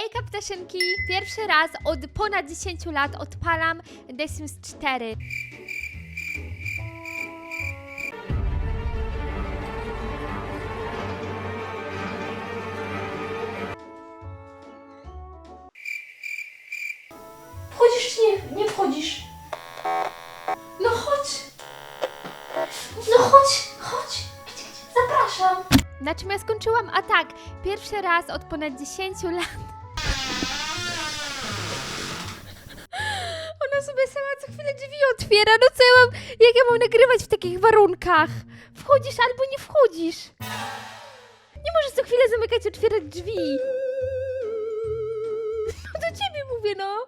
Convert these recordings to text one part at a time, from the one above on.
Hejka ptaszynki! Pierwszy raz od ponad 10 lat odpalam The Sims 4. Wchodzisz czy nie? Nie wchodzisz. No chodź. No chodź, chodź. Gdzie, gdzie? Zapraszam. Na czym ja skończyłam? A tak, pierwszy raz od ponad 10 lat. Ona sobie sama co chwilę drzwi otwiera. No co ja mam, jak ja mam nagrywać w takich warunkach? Wchodzisz albo nie wchodzisz. Nie możesz co chwilę zamykać, otwierać drzwi. No do ciebie mówię, no.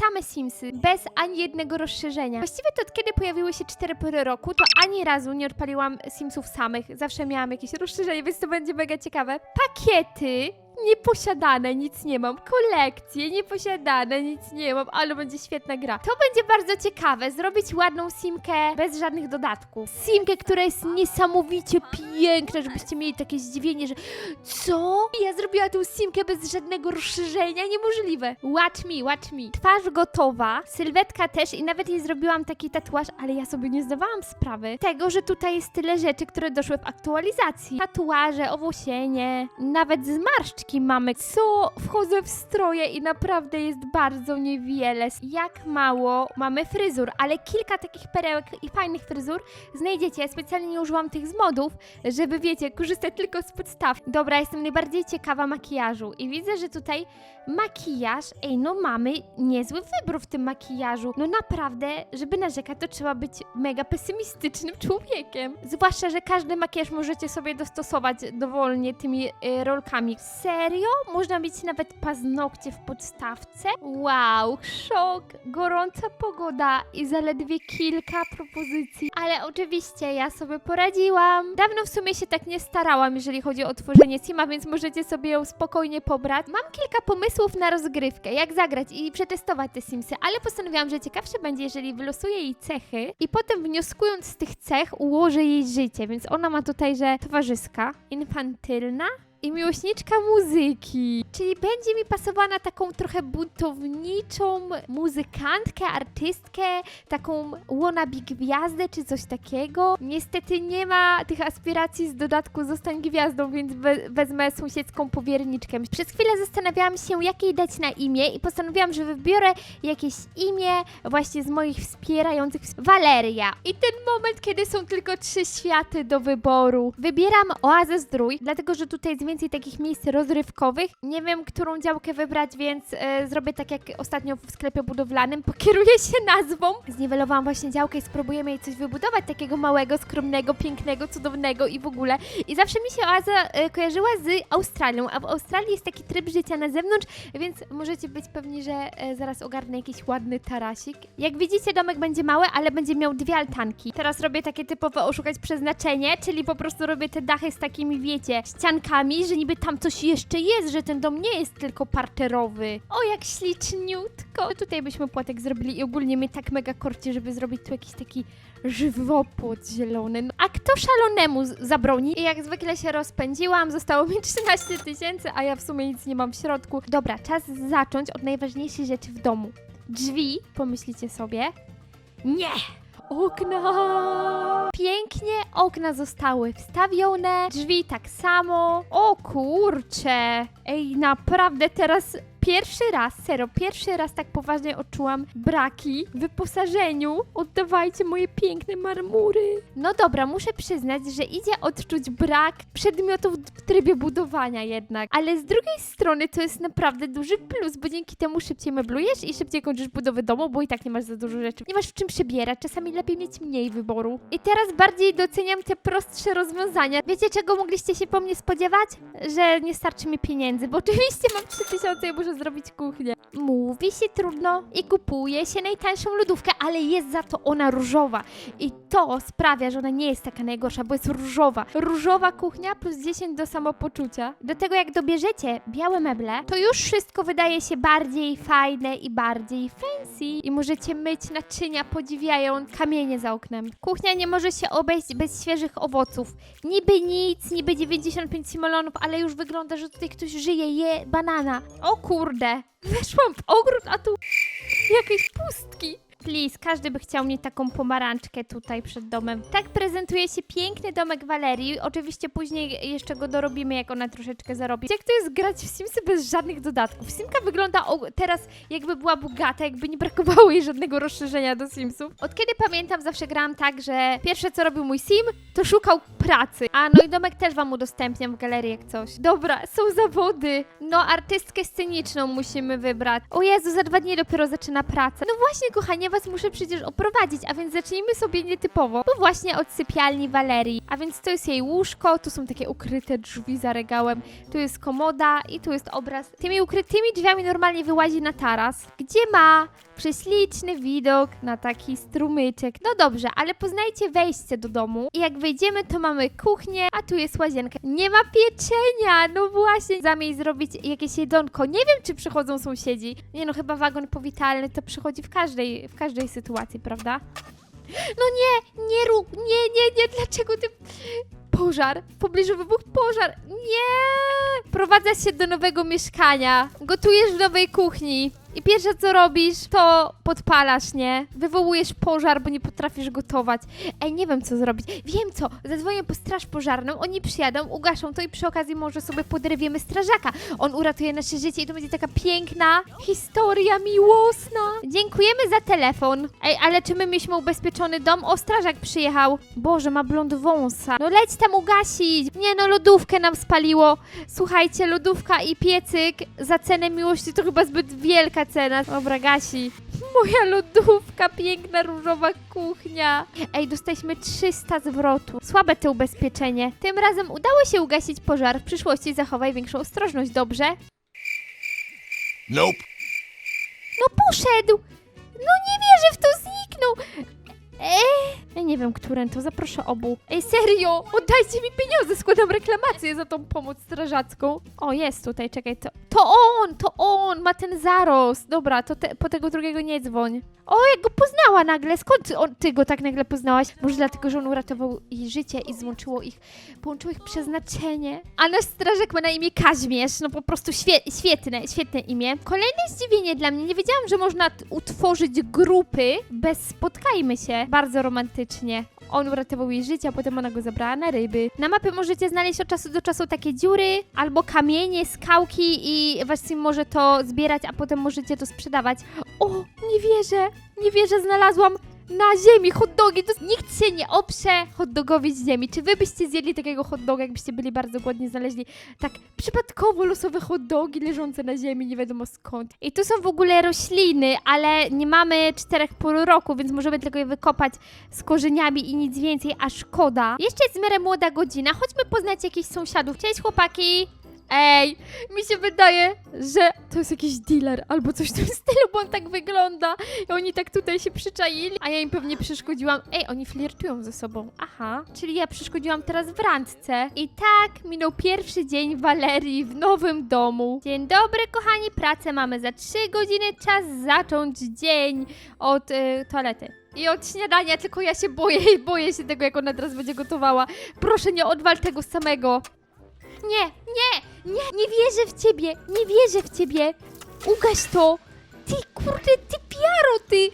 Same Simsy, bez ani jednego rozszerzenia. Właściwie to od kiedy pojawiły się cztery pory roku, to ani razu nie odpaliłam Simsów samych. Zawsze miałam jakieś rozszerzenie, więc to będzie mega ciekawe. Pakiety nieposiadane, nic nie mam. Kolekcje nieposiadane, nic nie mam, ale będzie świetna gra. To będzie bardzo ciekawe, zrobić ładną simkę bez żadnych dodatków. Simkę, która jest niesamowicie piękna, żebyście mieli takie zdziwienie, że co? Ja zrobiła tą simkę bez żadnego rozszerzenia? Niemożliwe. Watch me, watch me. Twarz gotowa, sylwetka też i nawet jej zrobiłam taki tatuaż, ale ja sobie nie zdawałam sprawy tego, że tutaj jest tyle rzeczy, które doszły w aktualizacji. Tatuaże, owłosienie, nawet zmarszczki mamy. Co? Wchodzę w stroje i naprawdę jest bardzo niewiele. Jak mało mamy fryzur, ale kilka takich perełek i fajnych fryzur znajdziecie. Ja specjalnie nie użyłam tych z modów, żeby wiecie, korzystać tylko z podstaw. Dobra, jestem najbardziej ciekawa makijażu i widzę, że tutaj makijaż, ej, no mamy niezły wybór w tym makijażu. No naprawdę, żeby narzekać, to trzeba być mega pesymistycznym człowiekiem. Zwłaszcza, że każdy makijaż możecie sobie dostosować dowolnie tymi y, rolkami. Serio? Można mieć nawet paznokcie w podstawce? Wow, szok, gorąca pogoda i zaledwie kilka propozycji. Ale oczywiście ja sobie poradziłam. Dawno w sumie się tak nie starałam, jeżeli chodzi o tworzenie Sima, więc możecie sobie ją spokojnie pobrać. Mam kilka pomysłów na rozgrywkę, jak zagrać i przetestować te Simsy, ale postanowiłam, że ciekawsze będzie, jeżeli wylosuję jej cechy i potem wnioskując z tych cech ułożę jej życie, więc ona ma tutaj, że towarzyska, infantylna, i miłośniczka muzyki. Czyli będzie mi pasowała na taką trochę buntowniczą muzykantkę, artystkę, taką wannabe gwiazdę czy coś takiego. Niestety nie ma tych aspiracji z dodatku zostań gwiazdą, więc we wezmę sąsiedzką powierniczkę. Przez chwilę zastanawiałam się, jak jej dać na imię i postanowiłam, że wybiorę jakieś imię właśnie z moich wspierających Waleria. I ten moment, kiedy są tylko trzy światy do wyboru. Wybieram Oazę Zdrój, dlatego że tutaj jest więcej takich miejsc rozrywkowych. Nie wiem, którą działkę wybrać, więc e, zrobię tak jak ostatnio w sklepie budowlanym. Pokieruję się nazwą. Zniwelowałam właśnie działkę i spróbujemy jej coś wybudować takiego małego, skromnego, pięknego, cudownego i w ogóle. I zawsze mi się Oaza e, kojarzyła z Australią, a w Australii jest taki tryb życia na zewnątrz, więc możecie być pewni, że e, zaraz ogarnę jakiś ładny tarasik. Jak widzicie, domek będzie mały, ale będzie miał dwie altanki. Teraz robię takie typowe oszukać przeznaczenie, czyli po prostu robię te dachy z takimi, wiecie, ściankami, że niby tam coś jeszcze jest, że ten dom nie jest tylko parterowy. O, jak śliczniutko. Tutaj byśmy płatek zrobili i ogólnie mnie tak mega korci, żeby zrobić tu jakiś taki żywopłot zielony. No, a kto szalonemu zabroni? I jak zwykle się rozpędziłam, zostało mi 13 tysięcy, a ja w sumie nic nie mam w środku. Dobra, czas zacząć od najważniejszej rzeczy w domu. Drzwi, pomyślicie sobie. Nie! Okna! Pięknie okna zostały wstawione, drzwi tak samo. O kurcze! Ej, naprawdę teraz pierwszy raz, serio, pierwszy raz tak poważnie odczułam braki w wyposażeniu. Oddawajcie moje piękne marmury. No dobra, muszę przyznać, że idzie odczuć brak przedmiotów w trybie budowania jednak. Ale z drugiej strony to jest naprawdę duży plus, bo dzięki temu szybciej meblujesz i szybciej kończysz budowę domu, bo i tak nie masz za dużo rzeczy. Nie masz w czym przebierać, czasami lepiej mieć mniej wyboru. I teraz bardziej doceniam te prostsze rozwiązania. Wiecie, czego mogliście się po mnie spodziewać? Że nie starczy mi pieniędzy, bo oczywiście mam 3000 i muszę zrobić kuchnię. Mówi się trudno i kupuje się najtańszą lodówkę, ale jest za to ona różowa. I to sprawia, że ona nie jest taka najgorsza, bo jest różowa. Różowa kuchnia plus 10 do samopoczucia. Do tego jak dobierzecie białe meble, to już wszystko wydaje się bardziej fajne i bardziej fancy. I możecie myć naczynia podziwiając kamienie za oknem. Kuchnia nie może się obejść bez świeżych owoców. Niby nic, niby 95 simolonów, ale już wygląda, że tutaj ktoś żyje, je banana. O kurde, weszłam w ogród, a tu jakieś pustki. Please, każdy by chciał mieć taką pomarańczkę tutaj przed domem. Tak prezentuje się piękny domek Walerii. Oczywiście później jeszcze go dorobimy, jak ona troszeczkę zarobi. Jak to jest grać w Simsy bez żadnych dodatków? Simka wygląda teraz jakby była bogata, jakby nie brakowało jej żadnego rozszerzenia do Simsów. Od kiedy pamiętam, zawsze grałam tak, że pierwsze co robił mój Sim, to szukał pracy. A no i domek też wam udostępniam w galerii jak coś. Dobra, są zawody. No, artystkę sceniczną musimy wybrać. O Jezu, za dwa dni dopiero zaczyna praca. No właśnie, kochani, ja was muszę przecież oprowadzić, a więc zacznijmy sobie nietypowo, bo właśnie od sypialni Walerii. A więc to jest jej łóżko, tu są takie ukryte drzwi za regałem, tu jest komoda i tu jest obraz. Tymi ukrytymi drzwiami normalnie wyłazi na taras, gdzie ma prześliczny widok na taki strumyczek. No dobrze, ale poznajcie wejście do domu i jak wejdziemy, to mamy kuchnię, a tu jest łazienka. Nie ma pieczenia, no właśnie. Zamiast zrobić jakieś jedzonko. Nie wiem, czy przychodzą sąsiedzi. Nie no, chyba wagon powitalny to przychodzi w każdej, w każdej sytuacji, prawda? No nie, nie rób, nie, nie, nie, dlaczego ty... Pożar, w pobliżu wybuchł pożar, nie! Prowadzasz się do nowego mieszkania, gotujesz w nowej kuchni i pierwsze co robisz, to podpalasz, nie? Wywołujesz pożar, bo nie potrafisz gotować. Ej, nie wiem co zrobić. Wiem co, zadzwonię po straż pożarną, oni przyjadą, ugaszą to i przy okazji może sobie podrywiemy strażaka. On uratuje nasze życie i to będzie taka piękna historia miłosna. Dziękujemy za telefon. Ej, ale czy my mieliśmy ubezpieczony dom? O, strażak przyjechał. Boże, ma blond wąsa. No leć tam ugasić. Nie no, lodówkę nam spaliło. Słuchajcie, lodówka i piecyk za cenę miłości to chyba zbyt wielka cena. Dobra, gasi. Moja lodówka, piękna różowa kuchnia. Ej, dostaliśmy 300 zwrotu. Słabe to ubezpieczenie. Tym razem udało się ugasić pożar. W przyszłości zachowaj większą ostrożność, dobrze? Nope. No poszedł! No nie wierzę w to, zniknął! Eee, ja nie wiem, którym to, zaproszę obu. Ej, serio, oddajcie mi pieniądze, składam reklamację za tą pomoc strażacką. O, jest tutaj, czekaj, to, to on, to on, ma ten zarost. Dobra, to te, po tego drugiego nie dzwoń. O, jak go poznała nagle, skąd on, ty go tak nagle poznałaś? Może dlatego, że on uratował jej życie i złączyło ich, połączyło ich przeznaczenie. A nasz strażak ma na imię Kaźmierz, no po prostu świe, świetne, świetne imię. Kolejne zdziwienie dla mnie, nie wiedziałam, że można utworzyć grupy bez spotkajmy się. Bardzo romantycznie. On uratował jej życie, a potem ona go zabrała na ryby. Na mapie możecie znaleźć od czasu do czasu takie dziury albo kamienie, skałki i sim może to zbierać, a potem możecie to sprzedawać. O, nie wierzę, nie wierzę, znalazłam na ziemi hot dogi. To nikt się nie oprze hot dogowi z ziemi. Czy wy byście zjedli takiego hot doga, jakbyście byli bardzo głodni, znaleźli tak przypadkowo losowe hot dogi leżące na ziemi, nie wiadomo skąd. I tu są w ogóle rośliny, ale nie mamy czterech pół roku, więc możemy tylko je wykopać z korzeniami i nic więcej, a szkoda. Jeszcze jest w miarę młoda godzina, chodźmy poznać jakichś sąsiadów. Cześć chłopaki! Ej, mi się wydaje, że to jest jakiś dealer albo coś w tym stylu, bo on tak wygląda. I oni tak tutaj się przyczaili, a ja im pewnie przeszkodziłam. Ej, oni flirtują ze sobą. Aha, czyli ja przeszkodziłam teraz w randce. I tak minął pierwszy dzień Walerii w nowym domu. Dzień dobry, kochani, pracę mamy za 3 godziny. Czas zacząć dzień od y, toalety. I od śniadania, tylko ja się boję i boję się tego, jak ona teraz będzie gotowała. Proszę, nie odwal tego samego. Nie, nie, nie, nie wierzę w ciebie, nie wierzę w ciebie. Ugaś to. Ty, kurde, ty piaro, ty.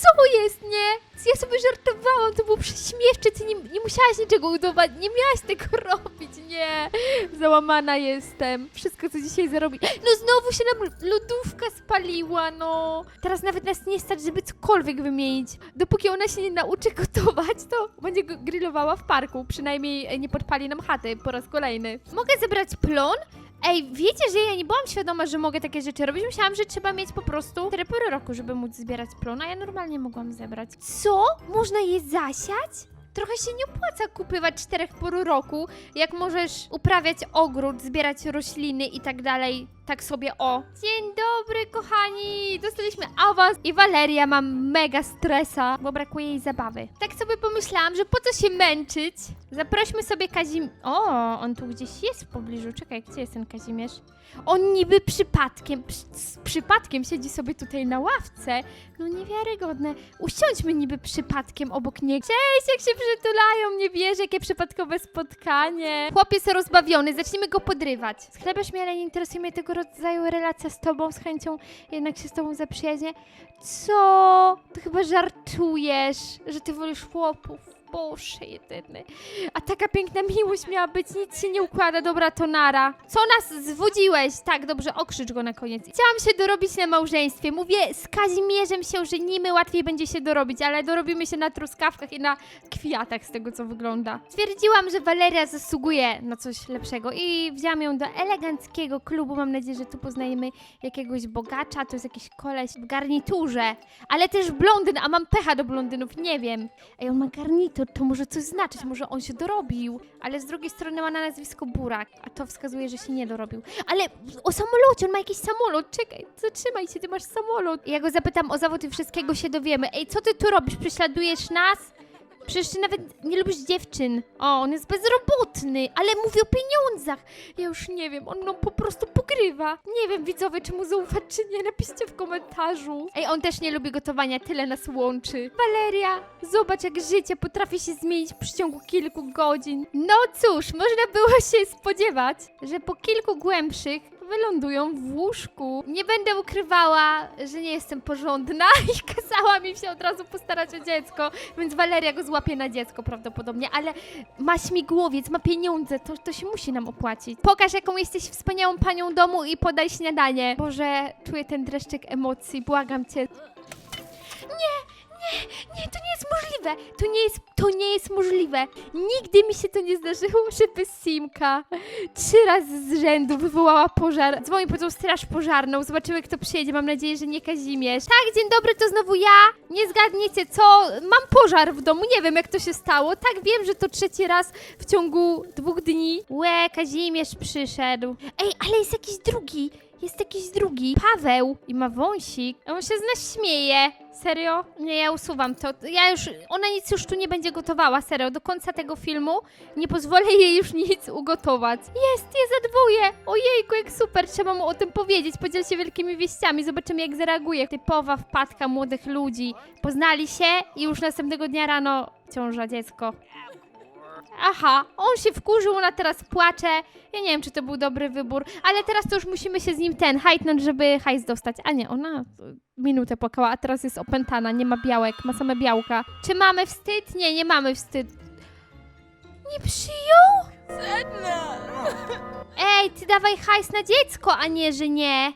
Co jest, nie? Ja sobie żartowałam, to było prześmieszne, ty nie, nie musiałaś niczego udawać, nie miałaś tego robić, nie. Załamana jestem. Wszystko, co dzisiaj zarobi. No znowu się nam lodówka spaliła, no. Teraz nawet nas nie stać, żeby cokolwiek wymienić. Dopóki ona się nie nauczy gotować, to będzie grillowała w parku. Przynajmniej e, nie podpali nam chaty po raz kolejny. Mogę zebrać plon? Ej, wiecie, że ja nie byłam świadoma, że mogę takie rzeczy robić. Myślałam, że trzeba mieć po prostu 4 pory roku, żeby móc zbierać plon, a ja normalnie mogłam zebrać. Co? Można je zasiać? Trochę się nie opłaca kupywać czterech por roku, jak możesz uprawiać ogród, zbierać rośliny i tak dalej Tak sobie o. Dzień dobry, kochani! Dostaliśmy awans i Waleria ma mega stresa, bo brakuje jej zabawy. Tak sobie pomyślałam, że po co się męczyć? Zaprośmy sobie Kazim... O, on tu gdzieś jest w pobliżu. Czekaj, gdzie jest ten Kazimierz? On niby przypadkiem, przy, przypadkiem siedzi sobie tutaj na ławce. No niewiarygodne. Usiądźmy niby przypadkiem obok niego. Cześć, jak się przytulają, nie wierzę, jakie przypadkowe spotkanie. Chłopiec rozbawiony, zacznijmy go podrywać. Sklepiasz mnie, ale nie interesuje mnie tego rodzaju relacja z tobą, z chęcią jednak się z tobą zaprzyjaźnię. Co? Ty chyba żartujesz, że ty wolisz chłopów. Boże jedyny. A taka piękna miłość miała być, nic się nie układa, dobra to nara. Co nas zwodziłeś? Tak, dobrze, okrzycz go na koniec. Chciałam się dorobić na małżeństwie. Mówię, z Kazimierzem się żenimy, łatwiej będzie się dorobić, ale dorobimy się na truskawkach i na kwiatach z tego, co wygląda. Stwierdziłam, że Waleria zasługuje na coś lepszego i wzięłam ją do eleganckiego klubu. Mam nadzieję, że tu poznajemy jakiegoś bogacza, to jest jakiś koleś w garniturze, ale też blondyn, a mam pecha do blondynów, nie wiem. Ej, on ma garnitur, to może coś znaczyć, może on się dorobił, ale z drugiej strony ma na nazwisko Burak, a to wskazuje, że się nie dorobił. Ale o samolocie, on ma jakiś samolot, czekaj, zatrzymaj się, ty masz samolot. I ja go zapytam o zawód i wszystkiego się dowiemy. Ej, co ty tu robisz, prześladujesz nas? Przecież ty nawet nie lubisz dziewczyn. O, on jest bezrobotny, ale mówi o pieniądzach. Ja już nie wiem, on mną po prostu pogrywa. Nie wiem, widzowie, czy mu zaufać, czy nie, napiszcie w komentarzu. Ej, on też nie lubi gotowania, tyle nas łączy. Waleria, zobacz jak życie potrafi się zmienić w przeciągu kilku godzin. No cóż, można było się spodziewać, że po kilku głębszych wylądują w łóżku. Nie będę ukrywała, że nie jestem porządna i kazała mi się od razu postarać o dziecko, więc Waleria go złapie na dziecko prawdopodobnie, ale ma śmigłowiec, ma pieniądze, to, to się musi nam opłacić. Pokaż, jaką jesteś wspaniałą panią domu i podaj śniadanie. Boże, czuję ten dreszczyk emocji, błagam cię. Nie, to nie jest możliwe. To nie jest, to nie jest możliwe. Nigdy mi się to nie zdarzyło, żeby Simka trzy razy z rzędu wywołała pożar. Dzwoni po tą straż pożarną, zobaczymy kto przyjedzie, mam nadzieję, że nie Kazimierz. Tak, dzień dobry, to znowu ja. Nie zgadniecie co, mam pożar w domu, nie wiem jak to się stało. Tak, wiem, że to trzeci raz w ciągu dwóch dni. Łe, Kazimierz przyszedł. Ej, ale jest jakiś drugi. Jest jakiś drugi. Paweł. I ma wąsik. A on się z nas śmieje. Serio? Nie, ja usuwam to. Ja już, ona nic już tu nie będzie gotowała, serio. Do końca tego filmu nie pozwolę jej już nic ugotować. Jest, jest za dwoje. Ojejku, jak super, trzeba mu o tym powiedzieć. Podziel się wielkimi wieściami, zobaczymy jak zareaguje. Typowa wpadka młodych ludzi. Poznali się i już następnego dnia rano ciąża dziecko. Aha, on się wkurzył, ona teraz płacze. Ja nie wiem, czy to był dobry wybór, ale teraz to już musimy się z nim ten hajtnąć, żeby hajs dostać. A nie, ona minutę płakała, a teraz jest opętana, nie ma białek, ma same białka. Czy mamy wstyd? Nie, nie mamy wstyd. Nie przyjął? Ej, ty dawaj hajs na dziecko, a nie, że nie.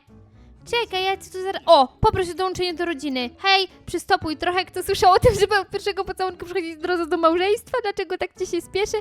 Czekaj, ja ci tu zaraz... O, poproś o dołączenie do rodziny. Hej, przystopuj trochę, kto słyszał o tym, żeby od pierwszego pocałunku przychodzić od razu do małżeństwa? Dlaczego tak ci się spieszy?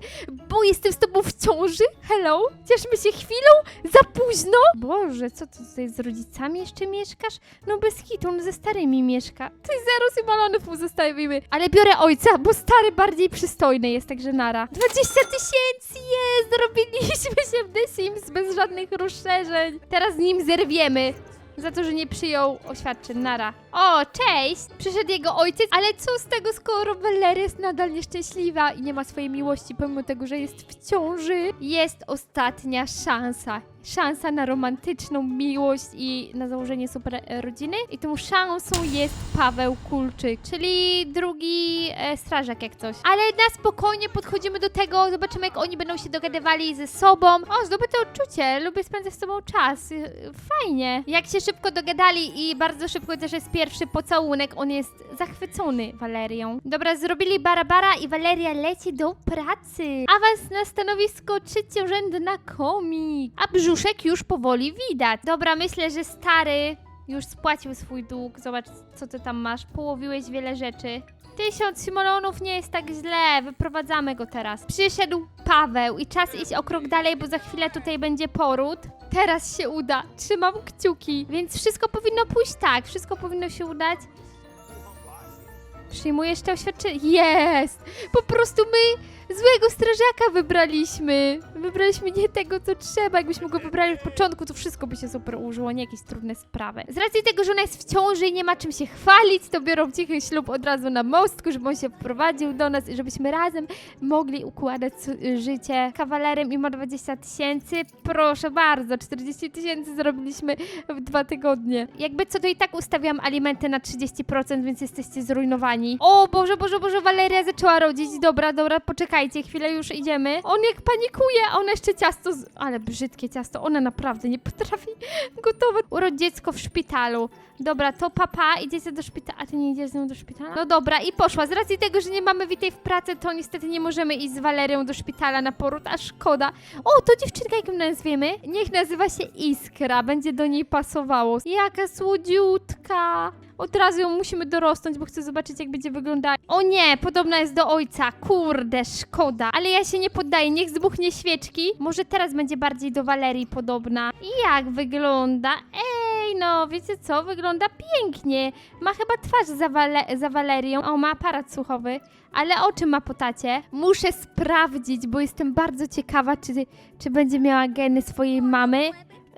Bo jestem z tobą w ciąży? Hello? Cieszmy się chwilą? Za późno? Boże, co ty tutaj z rodzicami jeszcze mieszkasz? No bez hitu, on ze starymi mieszka. Ty zero symalonów mu zostawimy. Ale biorę ojca, bo stary bardziej przystojny jest, także nara. 20 tysięcy jest! Zrobiliśmy się w The Sims bez żadnych rozszerzeń. Teraz z nim zerwiemy za to, że nie przyjął oświadczeń. Nara. O, cześć! Przyszedł jego ojciec, ale co z tego, skoro Valeria jest nadal nieszczęśliwa i nie ma swojej miłości, pomimo tego, że jest w ciąży? Jest ostatnia szansa. Szansa na romantyczną miłość i na założenie super e, rodziny. I tą szansą jest Paweł Kulczyk, czyli drugi e, strażak jak coś. Ale na spokojnie podchodzimy do tego, zobaczymy jak oni będą się dogadywali ze sobą. O, zdobyte odczucie, lubię spędzać z tobą czas. Y, Fajnie. Jak się szybko dogadali i bardzo szybko też jest pierwszy pocałunek, on jest zachwycony Walerią. Dobra, zrobili barabara i Waleria leci do pracy. Awans na stanowisko trzeciorzędna komik. A brzuszek już powoli widać. Dobra, myślę, że stary już spłacił swój dług. Zobacz, co ty tam masz. Połowiłeś wiele rzeczy. Tysiąc simolonów nie jest tak źle, wyprowadzamy go teraz. Przyszedł Paweł i czas iść o krok dalej, bo za chwilę tutaj będzie poród. Teraz się uda, trzymam kciuki, więc wszystko powinno pójść tak, wszystko powinno się udać. Przyjmujesz to oświadczenie? Jest! Po prostu my Złego strażaka wybraliśmy. Wybraliśmy nie tego, co trzeba. Jakbyśmy go wybrali od początku, to wszystko by się super ułożyło, nie jakieś trudne sprawy. Z racji tego, że ona jest w ciąży i nie ma czym się chwalić, to biorą cichy ślub od razu na mostku, żeby on się wprowadził do nas i żebyśmy razem mogli układać życie. Kawalerem i ma 20 tysięcy. Proszę bardzo, 40 tysięcy zrobiliśmy w dwa tygodnie. Jakby co, to i tak ustawiam alimenty na 30%, więc jesteście zrujnowani. O Boże, Boże, Boże, Waleria zaczęła rodzić. Dobra, dobra, poczekajcie, chwilę już idziemy. On jak panikuje, a ona jeszcze ciasto, z... ale brzydkie ciasto, ona naprawdę nie potrafi gotować. Urodź dziecko w szpitalu. Dobra, to papa, idziecie do szpitala. A ty nie idziesz z nią do szpitala? No dobra, i poszła. Z racji tego, że nie mamy Witej w pracy, to niestety nie możemy iść z Walerią do szpitala na poród, a szkoda. O, to dziewczynka, jak ją nazwiemy? Niech nazywa się Iskra, będzie do niej pasowało. Jaka słodziutka. Od razu ją musimy dorosnąć, bo chcę zobaczyć, jak będzie wyglądała. O nie, podobna jest do ojca. Kurde, szkoda. Ale ja się nie poddaję, niech zbuchnie świeczki. Może teraz będzie bardziej do Walerii podobna. I jak wygląda? Ej, no, wiecie co? Wygląda pięknie. Ma chyba twarz za, Wale za Walerią. O, ma aparat słuchowy. Ale oczy ma po tacie. Muszę sprawdzić, bo jestem bardzo ciekawa, czy, czy będzie miała geny swojej mamy.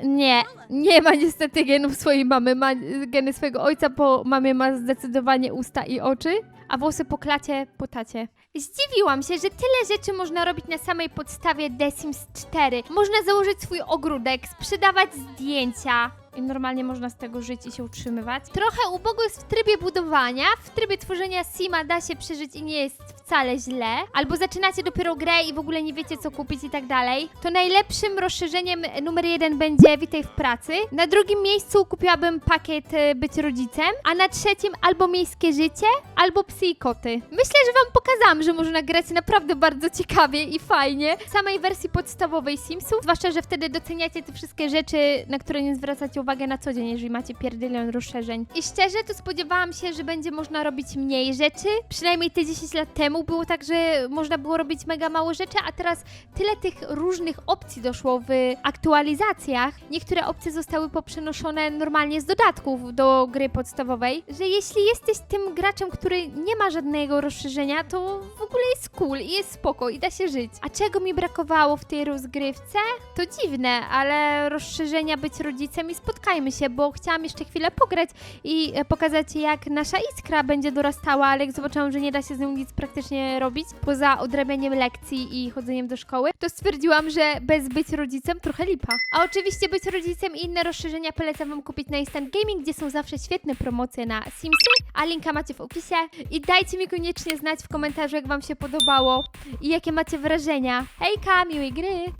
Nie, nie ma niestety genów swojej mamy, ma geny swojego ojca, po mamie ma zdecydowanie usta i oczy, a włosy po klacie, po tacie. Zdziwiłam się, że tyle rzeczy można robić na samej podstawie The Sims 4. Można założyć swój ogródek, sprzedawać zdjęcia. I normalnie można z tego żyć i się utrzymywać. Trochę ubogo jest w trybie budowania. W trybie tworzenia Sima da się przeżyć i nie jest wcale źle. Albo zaczynacie dopiero grę i w ogóle nie wiecie co kupić i tak dalej. To najlepszym rozszerzeniem numer jeden będzie Witaj w pracy. Na drugim miejscu kupiłabym pakiet e, Być rodzicem. A na trzecim albo Miejskie życie, albo Psy i koty. Myślę, że wam pokazałam, że można grać naprawdę bardzo ciekawie i fajnie. W samej wersji podstawowej Simsów. Zwłaszcza, że wtedy doceniacie te wszystkie rzeczy, na które nie zwracacie uwagi na co dzień, jeżeli macie pierdylion rozszerzeń. I szczerze, to spodziewałam się, że będzie można robić mniej rzeczy. Przynajmniej te 10 lat temu było tak, że można było robić mega mało rzeczy, a teraz tyle tych różnych opcji doszło w aktualizacjach. Niektóre opcje zostały poprzenoszone normalnie z dodatków do gry podstawowej, że jeśli jesteś tym graczem, który nie ma żadnego rozszerzenia, to w ogóle jest cool i jest spoko i da się żyć. A czego mi brakowało w tej rozgrywce? To dziwne, ale rozszerzenia być rodzicem i spotkajmy się, bo chciałam jeszcze chwilę pograć i e, pokazać jak nasza iskra będzie dorastała, ale jak zobaczyłam, że nie da się z nią nic praktycznie robić, poza odrabianiem lekcji i chodzeniem do szkoły, to stwierdziłam, że bez być rodzicem trochę lipa. A oczywiście być rodzicem i inne rozszerzenia polecam wam kupić na Instant Gaming, gdzie są zawsze świetne promocje na Simsy, a linka macie w opisie. I dajcie mi koniecznie znać w komentarzu, jak wam się podobało i jakie macie wrażenia. Hejka, miłej gry!